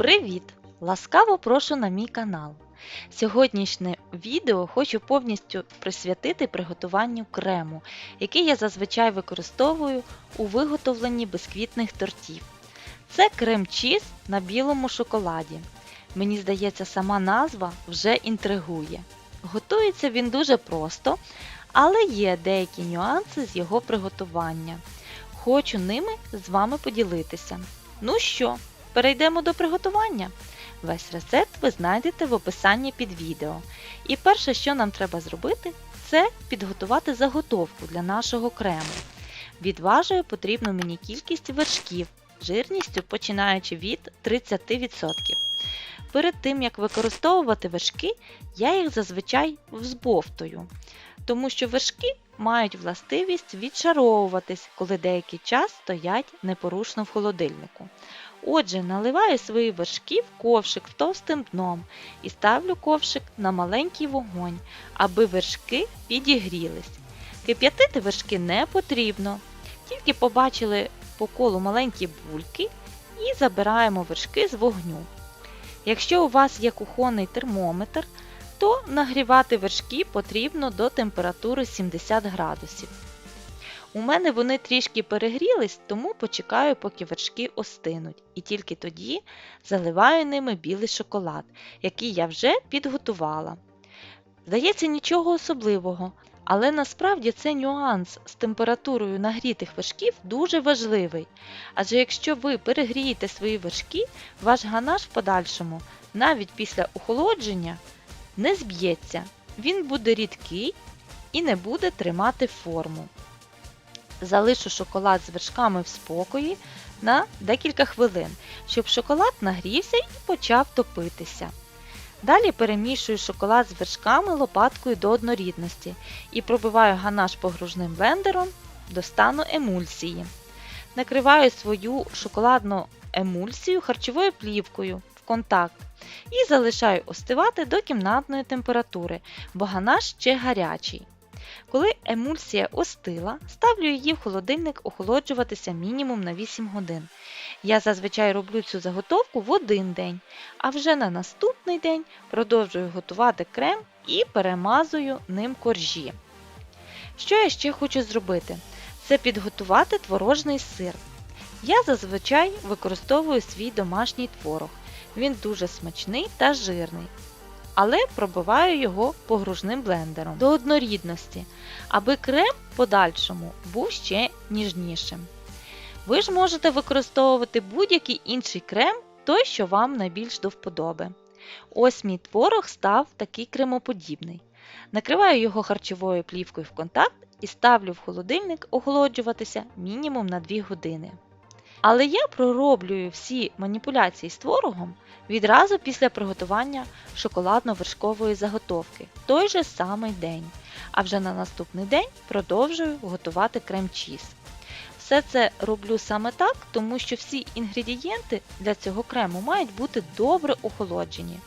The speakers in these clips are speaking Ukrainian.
Привіт! Ласкаво прошу на мій канал. Сьогоднішнє відео хочу повністю присвятити приготуванню крему, який я зазвичай використовую у виготовленні бисквітних тортів. Це крем-чіз на білому шоколаді. Мені здається, сама назва вже інтригує. Готується він дуже просто, але є деякі нюанси з його приготування. Хочу ними з вами поділитися. Ну що, перейдемо до приготування. Весь рецепт ви знайдете в описанні під відео. І перше, що нам треба зробити, це підготувати заготовку для нашого крему. Відважую потрібну мені кількість вершків жирністю починаючи від 30%. Перед тим, як використовувати вершки, я їх зазвичай взбовтую, тому що вершки мають властивість відшаровуватись, коли деякий час стоять непорушно в холодильнику. Отже, наливаю свої вершки в ковшик з товстим дном і ставлю ковшик на маленький вогонь, аби вершки підігрілись. Кип'ятити вершки не потрібно, тільки побачили по колу маленькі бульки і забираємо вершки з вогню. Якщо у вас є кухонний термометр, то нагрівати вершки потрібно до температури 70 градусів. У мене вони трішки перегрілись, тому почекаю, поки вершки остинуть, і тільки тоді заливаю ними білий шоколад, який я вже підготувала. Здається, нічого особливого, але насправді це нюанс з температурою нагрітих вершків дуже важливий. Адже якщо ви перегрієте свої вершки, ваш ганаш в подальшому, навіть після охолодження, не зб'ється, він буде рідкий і не буде тримати форму. Залишу шоколад з вершками в спокої на декілька хвилин, щоб шоколад нагрівся і почав топитися. Далі перемішую шоколад з вершками лопаткою до однорідності і пробиваю ганаш погружним блендером до стану емульсії. Накриваю свою шоколадну емульсію харчовою плівкою в контакт і залишаю остивати до кімнатної температури, бо ганаш ще гарячий. Коли емульсія остила, ставлю її в холодильник охолоджуватися мінімум на 8 годин. Я зазвичай роблю цю заготовку в один день, а вже на наступний день продовжую готувати крем і перемазую ним коржі. Що я ще хочу зробити? Це підготувати творожний сир. Я зазвичай використовую свій домашній творог. Він дуже смачний та жирний. Але пробиваю його погружним блендером до однорідності, аби крем подальшому був ще ніжнішим. Ви ж можете використовувати будь-який інший крем, той, що вам найбільш до вподоби. Ось мій творог став такий кремоподібний. Накриваю його харчовою плівкою в контакт і ставлю в холодильник охолоджуватися мінімум на 2 години. Але я пророблюю всі маніпуляції з творогом відразу після приготування шоколадно-вершкової заготовки той же самий день, а вже на наступний день продовжую готувати крем-чіз. Все це роблю саме так, тому що всі інгредієнти для цього крему мають бути добре охолоджені.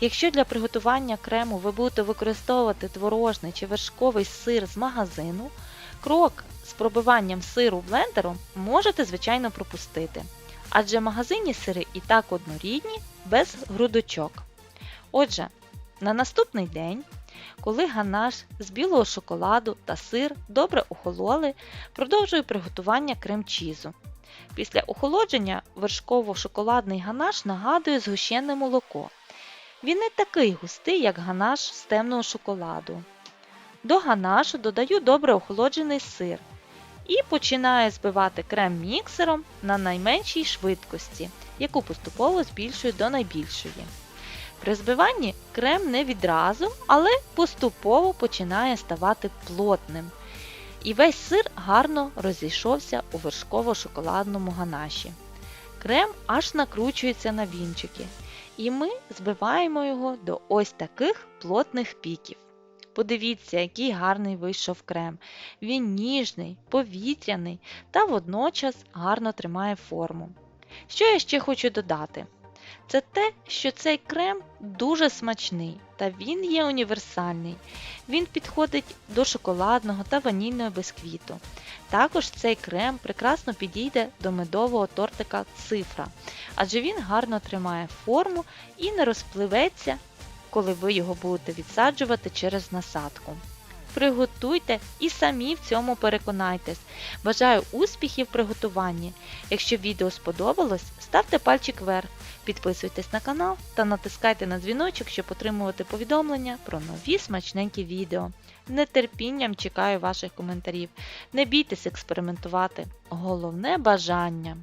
Якщо для приготування крему ви будете використовувати творожний чи вершковий сир з магазину, крок пробиванням сиру блендером можете, звичайно, пропустити. Адже магазинні сири і так однорідні, без грудочок. Отже, на наступний день, коли ганаш з білого шоколаду та сир добре охололи, продовжую приготування крем-чізу. Після охолодження вершково-шоколадний ганаш нагадує згущене молоко. Він не такий густий, як ганаш з темного шоколаду. До ганашу додаю добре охолоджений сир і починаю збивати крем міксером на найменшій швидкості, яку поступово збільшую до найбільшої. При збиванні крем не відразу, але поступово починає ставати плотним. І весь сир гарно розійшовся у вершково-шоколадному ганаші. Крем аж накручується на вінчики, і ми збиваємо його до ось таких плотних піків. Подивіться, який гарний вийшов крем. Він ніжний, повітряний та водночас гарно тримає форму. Що я ще хочу додати? це те, що цей крем дуже смачний та він є універсальний. Він підходить до шоколадного та ванільного бисквіту. Також цей крем прекрасно підійде до медового тортика цифра, адже він гарно тримає форму і не розпливеться, коли ви його будете відсаджувати через насадку. Приготуйте і самі в цьому переконайтесь. Бажаю успіхів в приготуванні. Якщо відео сподобалось, ставте пальчик вверх, підписуйтесь на канал та натискайте на дзвіночок, щоб отримувати повідомлення про нові смачненькі відео. Нетерпінням чекаю ваших коментарів. Не бійтесь експериментувати. Головне бажання.